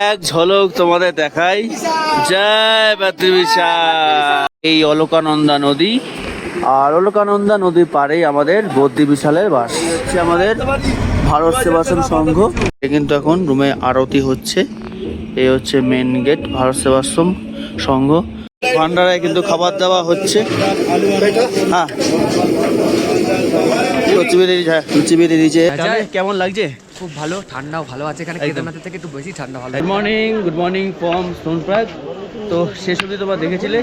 এক ঝলক তোমাদের দেখাই। জয় বাতৃবিশা এই অলকানন্দা নদী আর অলকানন্দা নদীর পাড়েই আমাদের বদ্রি বিশালের বাস। হচ্ছে আমাদের ভারত সেবাশ্রম সংঘ। কিন্তু এখন রুমে আরতি হচ্ছে। এই হচ্ছে মেন গেট ভারত সেবাশ্রম সংঘ। ভান্ডারায় কিন্তু খাবার দাওয়া হচ্ছে। হ্যাঁ। লুচি বেরিয়ে দিয়েছে। লুচি বেরিয়ে দিয়েছে। কেমন লাগছে? খুব ভালো ঠান্ডাও ভালো আছে এখানে। কেদারনাথের থেকে একটু বেশি ঠান্ডা ভালো। Good morning good morning from Sonprayag তো শেষ অবধি তোমরা দেখেছিলে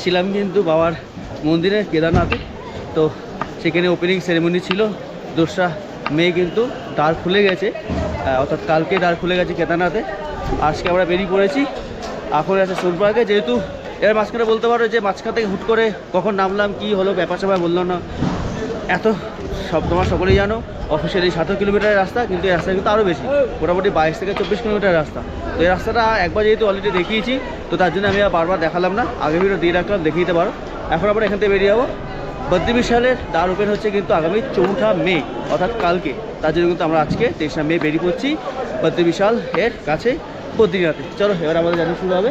ছিলাম কিন্তু বাবার মন্দিরে কেদারনাথে। তো সেখানে ওপেনিং সেরেমনি ছিল। দোসরা মে কিন্তু দ্বার খুলে গেছে। অর্থাৎ কালকে দ্বার খুলে গেছে কেদারনাথে। আজকে আমরা বেরিয়ে পড়েছি এখন আছে সোনপ্রাগে যেহেতু এবার মাঝখানে বলতে পারো যে মাঝখান থেকে হুট করে কখন নামলাম কি হলো ব্যাপার স্যাপার বলল না। এত সব তোমার সকলেই জানো অফিসের এই সতেরো কিলোমিটারের রাস্তা, কিন্তু এই রাস্তা কিন্তু আরও বেশি। মোটামুটি বাইশ থেকে চব্বিশ কিলোমিটার রাস্তা। তো এই রাস্তাটা একবার যেহেতু অলরেডি দেখিয়েছি, তো তার জন্য আমি আর বারবার দেখালাম না। আগে ভিডিও দিয়ে রাখলাম, দেখিয়ে দিতে পারো। এখন আমরা এখান থেকে বেরিয়ে যাব। বদ্রি বিশালের দ্বার ওপেন হচ্ছে কিন্তু আগামী চৌঠা মে, অর্থাৎ কালকে। তার জন্য কিন্তু আমরা আজকে তেইশা মে বেরিয়ে পড়ছি বদ্রি বিশাল এর কাছে বদ্রীনাথে চলো, এবার আমাদের জানি শুরু হবে।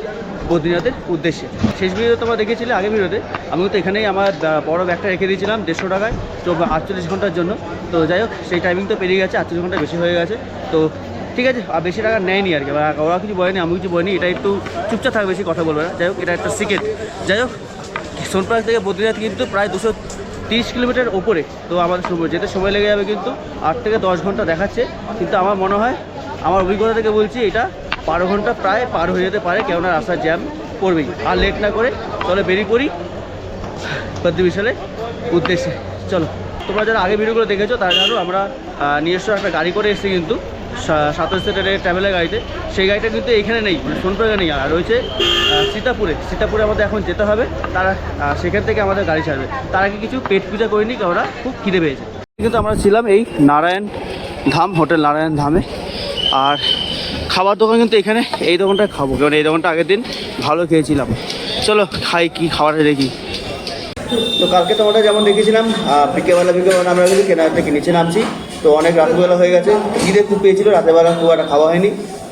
বদ্রীনাথের উদ্দেশ্যে। শেষ ভিডিওতে তোমরা দেখেছিলে আগে ভিডিওতে আমি তো এখানেই আমার বড় ব্যাগটা রেখে দিয়েছিলাম দেড়শো টাকায়, তো আটচল্লিশ ঘণ্টার জন্য। তো যাই হোক, সেই টাইমিং তো পেরিয়ে গেছে, আটচল্লিশ ঘণ্টা বেশি হয়ে গেছে। তো ঠিক আছে, আর বেশি টাকা নেয়নি আর কি ওরা কিছু বলেনি আমি কিছু বলিনি, এটা একটু চুপচাপ থাকবে বেশি কথা বলবে না। যাই হোক, এটা একটা সিক্রেট যাই হোক সোনপ্রাগ থেকে বদ্রীনাথ কিন্তু প্রায় দুশো তিরিশ কিলোমিটার ওপরে, তো আমাদের যেতে সময় লেগে যাবে কিন্তু, আট থেকে দশ ঘণ্টা দেখাচ্ছে। কিন্তু আমার মনে হয়, আমার অভিজ্ঞতা থেকে বলছি এটা বারো ঘণ্টা প্রায় পার হয়ে যেতে পারে, কেননা রাস্তার জ্যাম পড়বেই। আর লেট না করে চলে বেরিয়ে পড়ি বদ্রী বিশালে উদ্দেশ্যে। চলো, তোমরা যারা আগে ভিডিওগুলো দেখেছ, তারা জানো আমরা নিজস্ব একটা গাড়ি করে এসেছি কিন্তু সাতাশ সিটারের ট্রাভেলের গাড়িতে। সেই গাড়িটা কিন্তু এখানে নেই মানে সোনপ্রগে নেই, আর রয়েছে সীতাপুরে। সীতাপুরে আমাদের এখন যেতে হবে, তারা সেখান থেকে আমাদের গাড়ি ছাড়বে। তার আগে কিছু পেট পূজা করিনি আমরা খুব খিদে পেয়েছে। কিন্তু আমরা ছিলাম এই নারায়ণ ধাম, হোটেল নারায়ণ ধামে। আর খাবার দোকান কিন্তু এখানে এই দোকানটা খাব। কারণ এই দোকানটা আগের দিন ভালো খেয়েছিলাম। চলো খাই কি খাবারটা দেখি। তো কালকে তোমাদের যেমন দেখেছিলাম আহ, বিকেলবেলা বিকেলবেলা আমরা কিন্তু কেনার থেকে নিচে নামছি। তো অনেক রাতবেলা হয়ে গেছে খিদে খুব পেয়েছিল রাতেরবেলা খুব একটা খাওয়া হয়নি।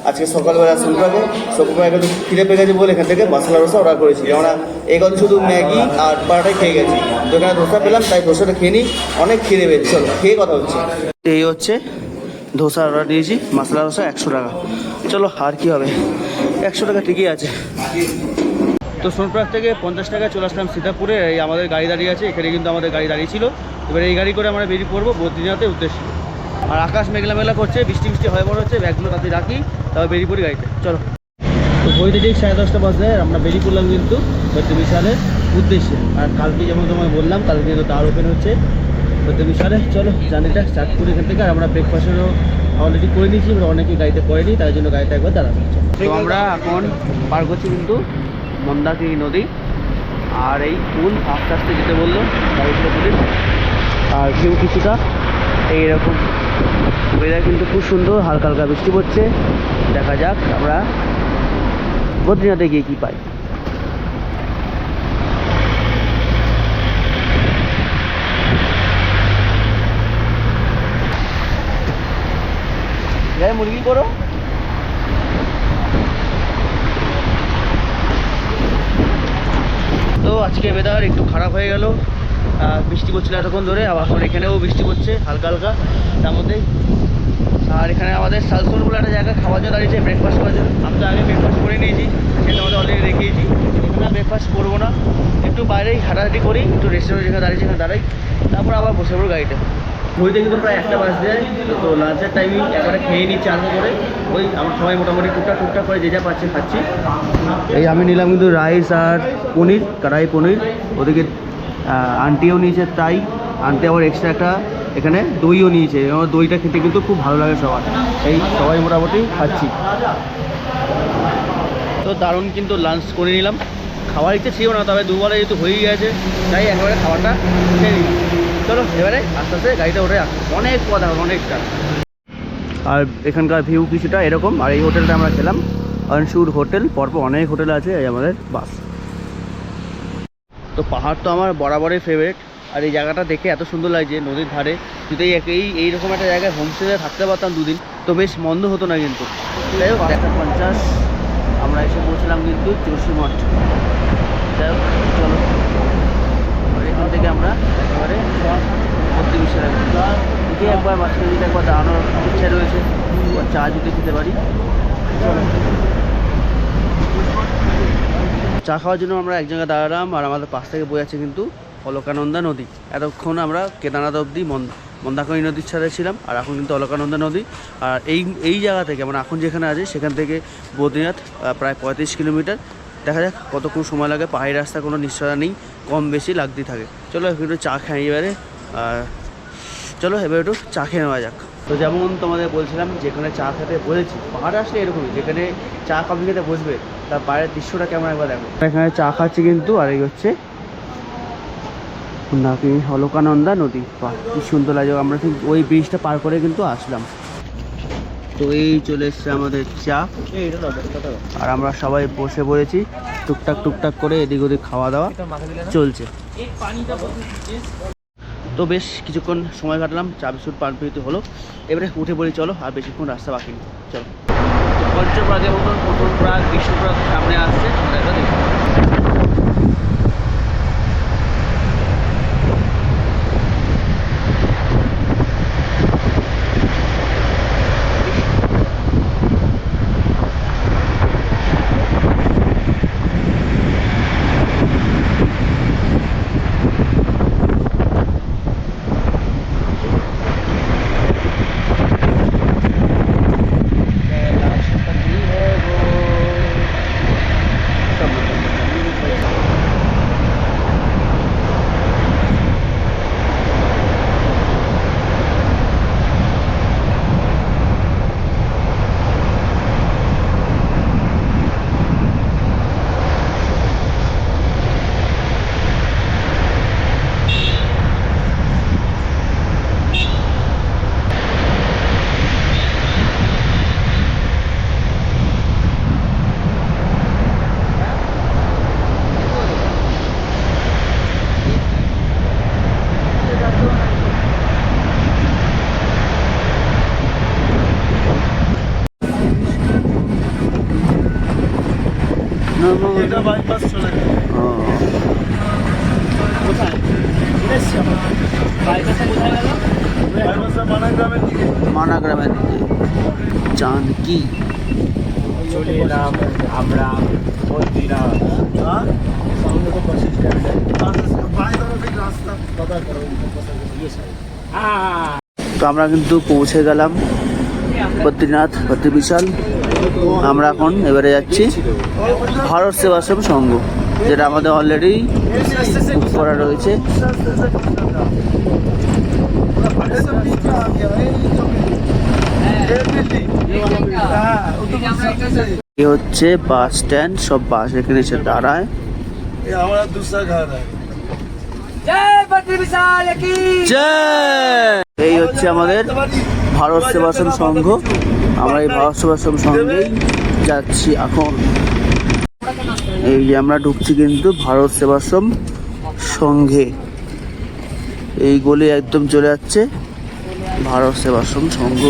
আজকে সকালবেলা শুনপাবো সকালবেলা কিন্তু খিদে পেয়ে গেছে বলে এখান থেকে মশলা রসা অর্ডার করেছি। আমরা এই কথা শুধু ম্যাগি আর পাড়াটাই খেয়ে গেছি। তো এখানে ধোসা পেলাম তাই ধোসাটা খেয়ে নিই। অনেক খিদে পেয়েছি চলো খেয়ে কথা হচ্ছে। এই হচ্ছে ধোসা অর্ডার দিয়েছি, মশলা ধোসা একশো টাকা। চলো, আর কি হবে? একশো টাকা ঠিকই আছে। তো সোনপ্রাগ থেকে পঞ্চাশ টাকা চলে আসলাম সীতাপুরে। এই আমাদের গাড়ি দাঁড়িয়ে আছে, এখানে কিন্তু আমাদের গাড়ি দাঁড়িয়ে ছিল। এবার এই গাড়ি করে আমরা বেরিয়ে পড়ব বদ্রীনাথের উদ্দেশ্যে। আর আকাশ মেঘলা মেঘলা করছে, বৃষ্টি বৃষ্টি হয়ে বড় হচ্ছে, ব্যাগগুলো তাতে রাখি, তারপর বেরিয়ে পড়ি গাড়িতে। চলো। তো বইতে ঠিক সাড়ে দশটা বাজে, আমরা বেরিয়ে পড়লাম কিন্তু বিশালের উদ্দেশ্যে। আর কালকে যেমন তোমায় বললাম, কালকে কিন্তু দ্বার ওপেন হচ্ছে। বদ্রী বিশালে চলো জার্নিটা স্টার্ট করি এখান থেকে। আর আমরা ব্রেকফাস্টেরও অলরেডি করে নিয়েছি আমরা অনেকে গাড়িতে করেনি তাই জন্য গাড়িটা একবার দাঁড়ানো তো আমরা এখন পার করছি কিন্তু মন্দাকিনী নদী। আর এই পুল আস্তে আস্তে যেতে বলল গাড়িতে পুলিশ আর কেউ কিছুটা এইরকম। ওয়েদার কিন্তু খুব সুন্দর, হালকা হালকা বৃষ্টি পড়ছে। দেখা যাক আমরা বদ্রীনাথে গিয়ে কী পাই। যাই মুরগি করো তো আজকে ওয়েদার একটু খারাপ হয়ে গেল। বৃষ্টি পড়ছিল এতক্ষণ ধরে, আবার এখন এখানেও বৃষ্টি পড়ছে, হালকা হালকা। তার মধ্যেই, আর এখানে আমাদের সালসোল বলে একটা জায়গায় খাওয়ার জন্য দাঁড়িয়েছে ব্রেকফাস্ট করার জন্য। আমি তো আগে ব্রেকফাস্ট করে নিয়েছি, সেটা আমাদের অলরেডি রেখেছি এখানে ব্রেকফাস্ট করব না। একটু বাইরেই হাঁটাহাঁটি করি, একটু রেস্টুরেন্ট যেখানে দাঁড়িয়েছি এখানে দাঁড়াই। তারপর আবার বসে পড়ব গাড়িতে। ঘুরতে কিন্তু প্রায় একটা বাজ যায়, তো লাঞ্চের টাইমিং একবারে খেয়ে নিচ্ছি আরম্ভ করে। ওই আমরা সবাই মোটামুটি টুকটাক টুকটাক করে যে যা পাচ্ছে খাচ্ছি। এই আমি নিলাম কিন্তু রাইস আর পনির, কড়াই পনির। ওদিকে আন্টিও নিয়েছে তাই। আন্টি আবার এক্সট্রা একটা, এখানে দইও নিয়েছে। আমার দইটা খেতে কিন্তু খুব ভালো লাগে সবার। এই সবাই মোটামুটি খাচ্ছি। তো দারুণ কিন্তু লাঞ্চ করে নিলাম। খাওয়ার ইচ্ছে ছিল না, তবে দুবেলা যেহেতু হয়েই গেছে, তাই একবারে খাবারটা খেয়ে চলো, এবারে আস্তে আস্তে গাড়িটা আসো। অনেক পথ অনেকটা আর এখানকার ভিউ কিছুটা এরকম, আর এই হোটেলটা আমরা খেলাম অনসুর হোটেল পরপর অনেক হোটেল আছে এই আমাদের বাস তো পাহাড় তো আমার বরাবরই ফেভারিট আর এই জায়গাটা দেখে এত সুন্দর লাগছে নদীর ধারে। যদি এই এই এইরকম একটা জায়গায় হোমস্টেতে থাকতে পারতাম দুদিন, তো বেশ মন্দ হতো না কিন্তু। যাই হোক পঞ্চাশ, আমরা এসে পৌঁছলাম কিন্তু চৌষি মঠ যাই হোক থেকে আমরা একেবারে ভর্তি বিষয় এদিকে একবার মাঝখানে দিকে একবার দাঁড়ানোর ইচ্ছা রয়েছে চা যদি খেতে পারি। চলো। চা খাওয়ার জন্য আমরা এক জায়গায় দাঁড়ালাম, আর আমাদের পাশ থেকে বয়ে আছে কিন্তু অলকানন্দা নদী। এতক্ষণ আমরা কেদারনাথ অবধি মন- মন্দাকিনী নদীর ছাড়ে ছিলাম, আর এখন কিন্তু অলকানন্দা নদী। আর এই এই জায়গা থেকে মানে এখন যেখানে আছে, সেখান থেকে বদ্রীনাথ প্রায় পঁয়ত্রিশ কিলোমিটার। দেখা যাক কতক্ষণ সময় লাগে, পাহাড়ি রাস্তা কোনো নিশ্চয়তা নেই। কম বেশি লাগতেই থাকে। চলো একটু চা খাই এবারে, আর চলো এবার একটু চা খেয়ে নেওয়া যাক। তো যেমন তোমাদের বলছিলাম, যেখানে চা খেতে বলেছি, পাহাড় আসলে এরকমই, যেখানে চা কফি খেতে বসবে, তার বাইরের দৃশ্যটা কেমন একবার দেখো। এখানে চা খাচ্ছি কিন্তু, আর এই হচ্ছে নাকি অলকানন্দা নদী। কি সুন্দর লাগে আমরা ঠিক ওই ব্রিজটা পার করে কিন্তু আসলাম। তো এই চলে এসছে আমাদের চা। আর আমরা সবাই বসে পড়েছি, টুকটাক টুকটাক করে এদিক ওদিক খাওয়া দাওয়া চলছে। তো বেশ কিছুক্ষণ সময় কাটলাম, চা বিস্কুট পান পিতে হলো। এবারে উঠে পড়ি, চলো, আর বেশিক্ষণ রাস্তা বাকি চলো। পঞ্চপ্রাগের মতন প্রথম প্রাগ, বিষ্ণুপ্রাগ সামনে আসছে। এটা বাইপাস চলে। বাইপাসটা দিকে। মানা গ্রামের দিকে। জানকি। চলে এলাম আমরা বদ্রীনাথ। হ্যাঁ করো তো আমরা কিন্তু পৌঁছে গেলাম। বদ্রীনাথ বদ্রী বিশাল। আমরা এখন এবারে যাচ্ছি ভারত সেবাশ্রম সংঘ যেটা আমাদের অলরেডি বুক করা রয়েছে। এ হচ্ছে বাস স্ট্যান্ড সব বাস এখানে এসে দাঁড়ায়। এই হচ্ছে আমাদের ভারত সেবাশ্রম সংঘ। আমরা এই ভারত সেবাশ্রম সংঘেই যাচ্ছি এখন। এই যে আমরা ঢুকছি কিন্তু ভারত সেবাশ্রম সংঘে এই গলি একদম চলে যাচ্ছে ভারত সেবাশ্রম সংঘ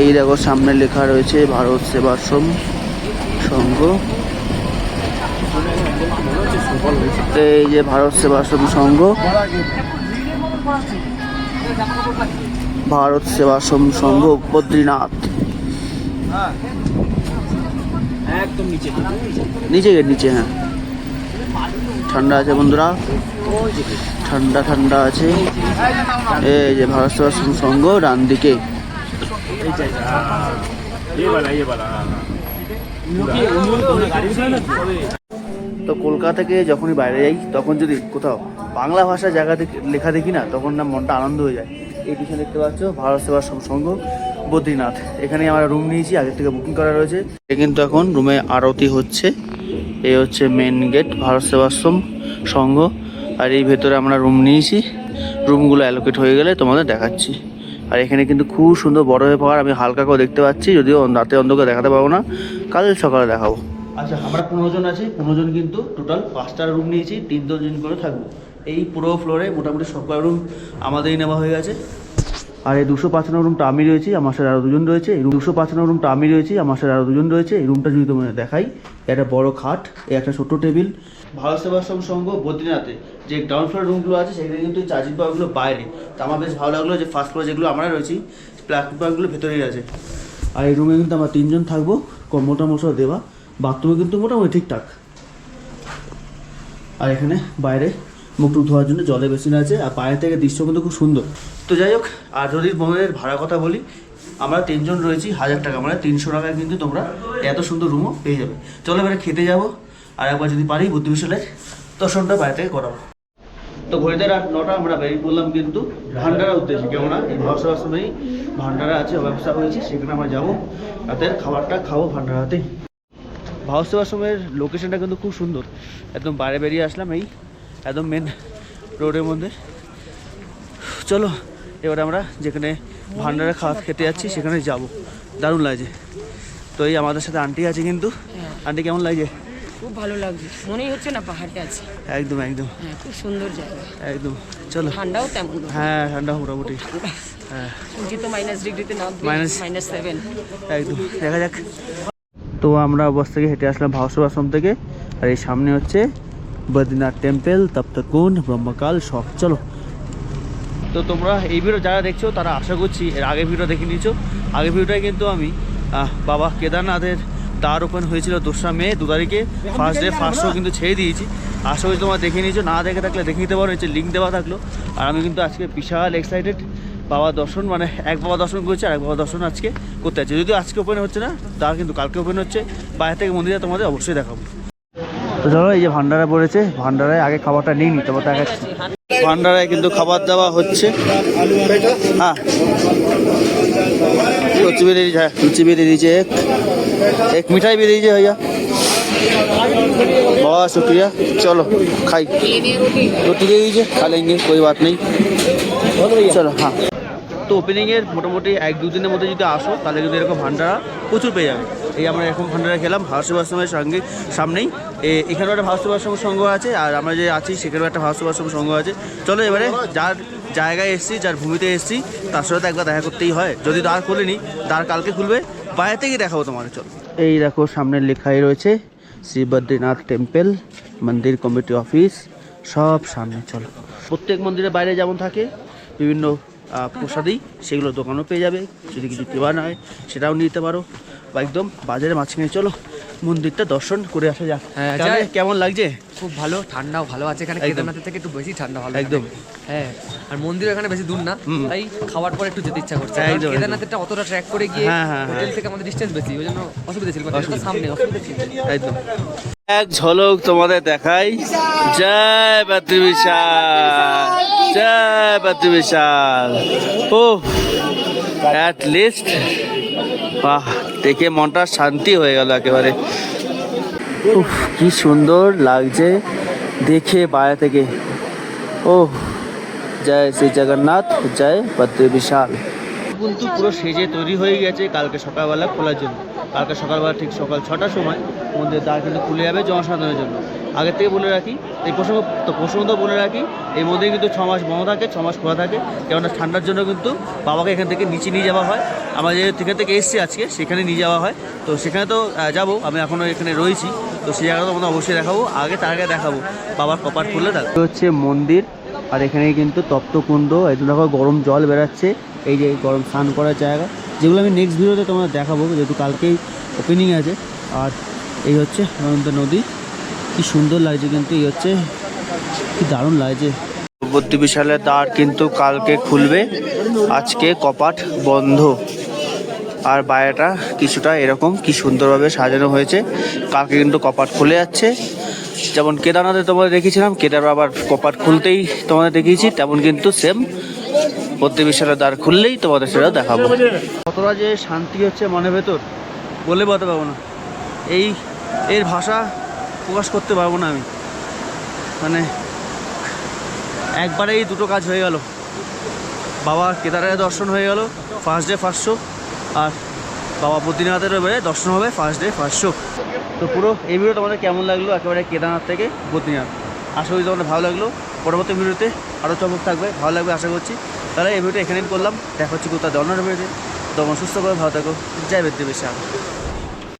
এই দেখো সামনে লেখা রয়েছে ভারত সেবাশ্রম সংঘ এই যে ভারত সেবাশ্রম সংঘ ভারত সেবাশ্রম সংঘ বদ্রীনাথ। একদম নিচে। নিচে গিয়ে নিচে হ্যাঁ। ঠান্ডা আছে বন্ধুরা। ঠান্ডা ঠান্ডা আছে। এই যে ভারত সেবাশ্রম সংঘ ডান দিকে। তো কলকাতা থেকে যখনই বাইরে যাই তখন যদি কোথাও বাংলা ভাষা জায়গা লেখা দেখি না, তখন না মনটা আনন্দ হয়ে যায়। এই পিছনে দেখতে পাচ্ছ, ভারত সেবাশ্রম সংঘ বদ্রীনাথ। এখানে আমরা রুম নিয়েছি, আগের থেকে বুকিং করা রয়েছে। কিন্তু এখন রুমে আরতি হচ্ছে। এই হচ্ছে মেন গেট ভারত সেবাশ্রম সংঘ আর এই ভেতরে আমরা রুম নিয়েছি। রুমগুলো অ্যালোকেট হয়ে গেলে তোমাদের দেখাচ্ছি। আর এখানে কিন্তু খুব সুন্দর বড় হয়ে পাওয়ার, আমি হালকা করে দেখতে পাচ্ছি, যদিও রাতে অন্ধকার দেখাতে পাবো না। কাল সকালে দেখাবো। আচ্ছা আমরা পনেরো জন আছি, পনেরো জন কিন্তু টোটাল পাঁচটা রুম নিয়েছি তিনজন জন করে থাকব। এই পুরো ফ্লোরে মোটামুটি সবকটা রুম আমাদেরই নেওয়া হয়ে গেছে। আর এই দুশো পাঁচ নম্বর রুমটা আমি রয়েছি, আমার সাথে আরও দুজন রয়েছে। এই দুশো পাঁচ নম্বর রুমটা আমি রয়েছি, আমার সাথে আরও দুজন রয়েছে। এই রুমটা যদি তোমাদের দেখাই একটা বড় খাট একটা ছোট্ট টেবিল। ভারত সেবাশ্রম সংঘ বদ্রীনাথে যে গ্রাউন্ড ফ্লোর রুমগুলো আছে, সেখানে কিন্তু চার্জিং পাওয়ারগুলো বাইরে। তো আমার বেশ ভালো লাগল যে ফার্স্ট ফ্লোর যেগুলো আমরা রয়েছি প্লাস্টিক পাওয়ারগুলো ভেতরেই আছে। আর এই রুমে কিন্তু আমরা তিনজন থাকব কম মোটামোটা দেওয়া। বাথরুমে কিন্তু মোটামুটি ঠিকঠাক। আর এখানে বাইরে মুখ টুক ধোয়ার জন্য জলের বেসিন আছে, আর বাইরে থেকে দৃশ্য কিন্তু খুব সুন্দর। তো যাই হোক আর যদি ভবনের ভাড়া কথা বলি, আমরা তিনজন রয়েছি, হাজার টাকা মানে তিনশো টাকায় কিন্তু তোমরা এত সুন্দর রুমও পেয়ে যাবে। চলো এবারে খেতে যাব, আর একবার যদি পারি বুদ্ধি বিশালের দর্শনটা বাইরে থেকে করাবো। তো ঘড়িতে রাত নটা, আমরা বেরিয়ে পড়লাম কিন্তু ভান্ডারা উদ্দেশ্যে, কেননা এই ভরসা আশ্রমেই ভান্ডারা আছে ব্যবস্থা হয়েছে সেখানে আমরা যাব, রাতের খাবারটা খাব ভান্ডারাতেই। ভারত আশ্রমের লোকেশনটা কিন্তু খুব সুন্দর। একদম বাইরে বেরিয়ে আসলাম এই একদম মেন রোডের মধ্যে। চলো এবার আমরা যেখানে ভান্ডারে খাওয়া খেতে যাচ্ছি সেখানে যাব। দারুণ লাগছে। তো এই আমাদের সাথে আন্টি আছে কিন্তু। আন্টি কেমন লাগছে? খুব ভালো লাগছে। মনেই হচ্ছে না পাহাড়ে আছে। একদম একদম। হ্যাঁ খুব সুন্দর জায়গা। একদম। চলো। ঠান্ডাও তেমন হ্যাঁ ঠান্ডা মোটামুটি। হ্যাঁ। মাইনাস ডিগ্রিতে নামবে। Minus- মাইনাস সেভেন একদম। দেখা যাক। তো আমরা অবস্থা থেকে হেঁটে আসলাম ভারসব আশ্রম থেকে। আর এই সামনে হচ্ছে বদ্রীনাথ টেম্পল তপ্তকুণ্ড ব্রহ্মকাল, সব। চলো। তো তোমরা এই ভিডিও যারা দেখছ, তারা আশা করছি এর আগে ভিডিও দেখে নিয়েছো। আগের ভিডিওটাই কিন্তু আমি বাবা কেদারনাথের দ্বার ওপেন হয়েছিল দোসরা মে দু তারিখে। ফার্স্ট ডে ফার্স্ট শো কিন্তু ছেড়ে দিয়েছি। আশা করি তোমরা দেখে নিয়েছো। না দেখে থাকলে দেখে নিতে পারো, নিচে লিঙ্ক দেওয়া থাকল। আর আমি কিন্তু আজকে বিশাল এক্সাইটেড বাবা দর্শন মানে এক বাবা দর্শন করেছে আর এক বাবা দর্শন আজকে করতে যাচ্ছে যদিও আজকে ওপেন হচ্ছে না তার কিন্তু কালকে ওপেন হচ্ছে বাইরে থেকে মন্দিরে তোমাদের অবশ্যই দেখাবো তো চলো এই যে ভান্ডারা পড়েছে ভান্ডারায় আগে খাবারটা নিই নি তোমার দেখাচ্ছি ভান্ডারায় কিন্তু খাবার দেওয়া হচ্ছে হ্যাঁ लुच्ची भी दे दीजिए लुच्ची भी दे दीजिए एक एक मिठाई भी दीजिए भैया बहुत शुक्रिया चलो खाई रोटी दे दीजिए खा लेंगे कोई बात नहीं চলো হ্যাঁ তো ওপেনিংয়ের মোটামুটি এক দু দিনের মধ্যে যদি আসো, তাহলে কিন্তু এরকম ভান্ডারা প্রচুর পেয়ে যাবে। এই আমরা এরকম ভান্ডারা খেলাম, ভারত সেবাশ্রমের সঙ্গে সামনেই। এখানেও একটা ভারত সেবাশ্রম সংঘ আছে, আর আমরা যে আছি, সেখানেও একটা ভারত সেবাশ্রম আছে। চলো এবারে যার জায়গায় এসছি, যার ভূমিতে এসছি, তার সাথে একবার দেখা করতেই হয়। যদি দ্বার খুলেনি দ্বার কালকে খুলবে, বাইরে থেকে দেখাবো তোমাকে, চলো। এই দেখো, সামনে লেখাই রয়েছে শ্রী বদ্রীনাথ টেম্পল, মন্দির কমিটি অফিস, সব সামনে, চলো। প্রত্যেক মন্দিরের বাইরে যেমন থাকে, বিভিন্ন আহ, প্রসাদি সেগুলো দোকানও পেয়ে যাবে। যদি কিছু কেবা না হয় সেটাও নিতে পারো। বা একদম বাজারের মাঝখানে চলো মন্দিরটা দর্শন করে আসা যাক। হ্যাঁ। কেমন লাগছে? খুব ভালো ঠান্ডাও ভালো আছে এখানে। কেদারনাথের থেকে একটু বেশি ঠান্ডা ভালো একদম। হ্যাঁ আর মন্দির এখানে বেশি দূর না। তাই খাওয়ার পর একটু যেতে ইচ্ছা করছে। কেদারনাথেরটা অতটা ট্র্যাক করে গিয়ে হ্যাঁ, হ্যাঁ, হোটেল হ্যাঁ। থেকে আমাদের ডিস্টেন্স বেশি ওই জন্য অসুবিধা ছিল সামনে অসুবিধা ছিল। একদম। এক ঝলক তোমাদের দেখাই। জয় বাদ্রি বিশাল জয় বাদ্রি বিশাল। ও অ্যাট লিস্ট বাহ, দেখে মনটা শান্তি হয়ে গেল একেবারে। উফ, কি সুন্দর লাগছে দেখে বাইরে থেকে। ও জয় শ্রী জগন্নাথ, জয় বদ্রি বিশাল। কিন্তু পুরো সেজে তৈরি হয়ে গেছে কালকে সকালবেলা খোলার জন্য। কালকে সকালবেলা ঠিক সকাল ছটার সময় মন্দির দ্বার কিন্তু খুলে যাবে জনসাধারণের জন্য। আগের থেকে বলে রাখি, এই প্রসঙ্গ, তো প্রসঙ্গ বলে রাখি এই মন্দির কিন্তু ছ মাস বন্ধ থাকে, ছ মাস খোলা থাকে, কেননা ঠান্ডার জন্য কিন্তু বাবাকে এখান থেকে নিচে নিয়ে যাওয়া হয়। আমরা যে এখান থেকে এসেছি আজকে, সেখানে নিয়ে যাওয়া হয়। তো সেখানে তো যাব, আমি এখনও এখানে রয়েছি। তো সেই জায়গাটা তোমাদের অবশ্যই দেখাবো, আগে তার আগে দেখাবো, বাবার কপাট খুললে দেখো হচ্ছে মন্দির, আর এখানে কিন্তু তপ্তকুণ্ড, এই দেখো গরম জল বেরাচ্ছে, এই যে গরম স্নান করার জায়গা। যেগুলো আমি নেক্সট ভিডিওতে তোমাদের দেখাবো, যেহেতু কালকেই ওপেনিং আছে। আর এই হচ্ছে অনন্ত নদী। কি সুন্দর লাগছে কিন্তু এই হচ্ছে, কি দারুণ লাগছে। বুদ্ধি বিশালের দ্বার কিন্তু কালকে খুলবে, আজকে কপাট বন্ধ। আর বাইরেটা কিছুটা এরকম কি সুন্দরভাবে সাজানো হয়েছে। কালকে কিন্তু কপাট খুলে যাচ্ছে। যেমন কেদারনাথে তোমাদের দেখিয়েছিলাম, কেদার আবার কপাট খুলতেই তোমাদের দেখিয়েছি, তেমন কিন্তু সেম প্রতিবিশালের দ্বার খুললেই তোমাদের সেটা দেখাবো। কতটা যে শান্তি হচ্ছে মনের ভেতর, বলে বলতে পারব না। এই, এর ভাষা প্রকাশ করতে পারব না আমি। মানে একবারেই দুটো কাজ হয়ে গেল। বাবা কেদারের দর্শন হয়ে গেল ফার্স্ট ডে ফার্স্ট শো আর বাবা বদ্রীনাথের দর্শন হবে ফার্স্ট ডে ফার্স্ট শো তো পুরো এই ভিডিও তোমাদের কেমন লাগল? একেবারে কেদারনাথ থেকে বদ্রীনাথ। আশা করি তোমাদের ভালো লাগল। পরবর্তী ভিডিওতে আরও চমক থাকবে, ভালো লাগবে আশা করছি। তাহলে এই ভিডিওটা এখানেই করলাম। দেখা হচ্ছে কোথাও অন্য ভিডিওতে তখন সুস্থ করে ভালো থাকো। জয় বেদ্যে বেশা